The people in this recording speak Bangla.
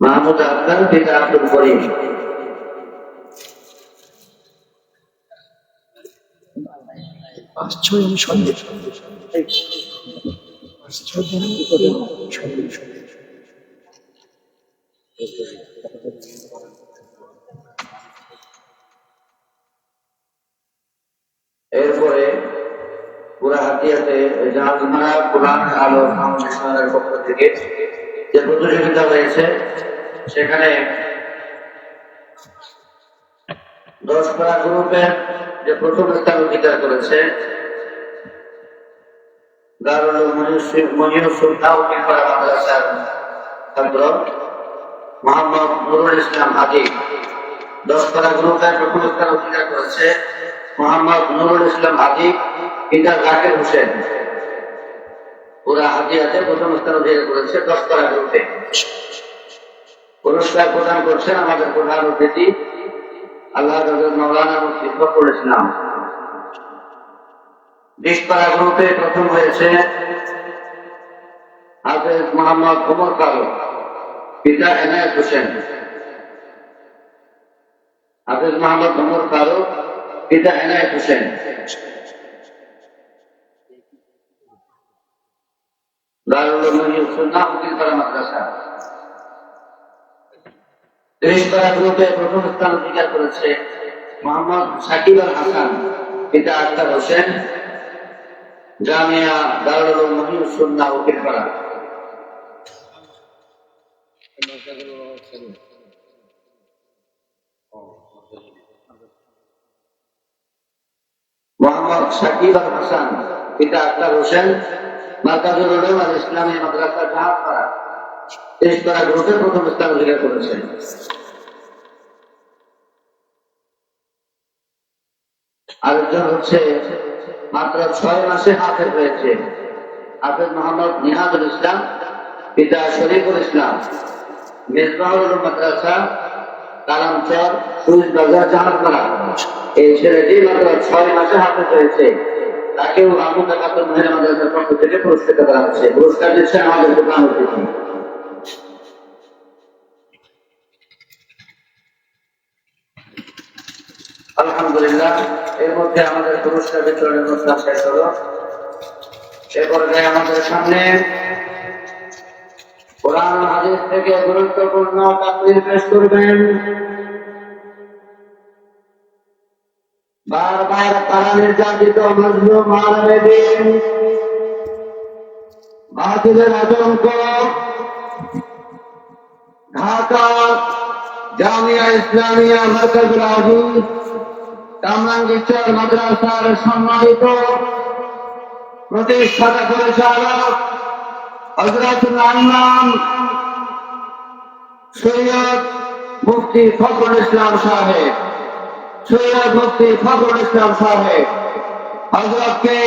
মাহমুদ আফগান পিতা আব্দুল করিম। আমি সন্দেহ এরপরে পুরা হাতিয়াতে জাহাজমারা কোরআন আলো ফাউন্ডেশনের পক্ষ থেকে যে প্রতিযোগিতা হয়েছে সেখানে দশ পারা গ্রুপের যে প্রথম স্থান অধিকার করেছে ইসলাম আদিব দশ পারা গ্রুপের প্রথম স্থান অধিকার করেছে মোহাম্মদ নুরুল ইসলাম আদিব পিতা জাকির হোসেন। পুরা হাতিয়াতে প্রথম স্থান অধিকার করেছে দশ পারা গ্রুপে। পুরস্কার প্রদান করছেন আমাদের প্রধান অতিথি, আল্লাহ মুফতি ফখরুল ইসলাম। বিশপাড়া গ্রুপে প্রথম হয়েছে হাফেজ মোহাম্মদ ওমর ফারুক, পিতা এনায়েত হোসেন। হাফেজ মোহাম্মদ ওমর ফারুক, পিতা এনায়েত হোসেন দারুল সুন্নাহ উকিলপাড়া মোহাম্মদ সাকিব আল হাসান পিতা আক্তার হোসেন জামিয়া দারুল মোহাম্মদ সাকিব আল হাসান, পিতা আক্তার হোসেন মার্কাজুল উলুম আল ইসলামী মাদ্রাসা জাহাজপাড়া ত্রিশপাড়া গ্রুপে প্রথম স্থান অধিকার করেছেন। আরেকজন হচ্ছে মাত্র ছয় মাসে হাফেজ হয়েছে। হাফেজ মোহাম্মদ নিহাদুল ইসলাম, পিতা শরীফুল ইসলাম। মেজবাহুল মাদ্রাসা, কালামচর সুইচ বাজার, জাহাজপাড়া। এই ছেলেটি মাত্র ছয় মাসে হাফেজ হয়েছে। তাকেও আবুল খাতুন মহিলা মাদ্রাসার পক্ষ থেকে পুরস্কৃত করা হচ্ছে পুরস্কার দিচ্ছেন আমাদের প্রধান অতিথি। আলহামদুলিল্লাহ, এর মধ্যে আমাদের পুরস্কার বিতরণের অনুষ্ঠান শেষ হলো। এ পর্যায়ে আমাদের সামনে কোরআন হাদিস থেকে গুরুত্বপূর্ণ তাকরির পেশ করবেন। বারবার তারা নির্যাতিত মজলুম আলমেদিন বাতিলের আতঙ্ক ঢাকা জামিয়া ইসলামিয়া মার্কাজুল আজিজ কামরাঙ্গীরচর মাদ্রাসার সম্মানিত প্রতিষ্ঠাতা পরিচালক হজরতুল আইমাম সৈয়দ মুফতি ফখরুল ইসলাম সাহেব। সৈয়দ মুফতি ফখরুল ইসলাম সাহেব হজরতকে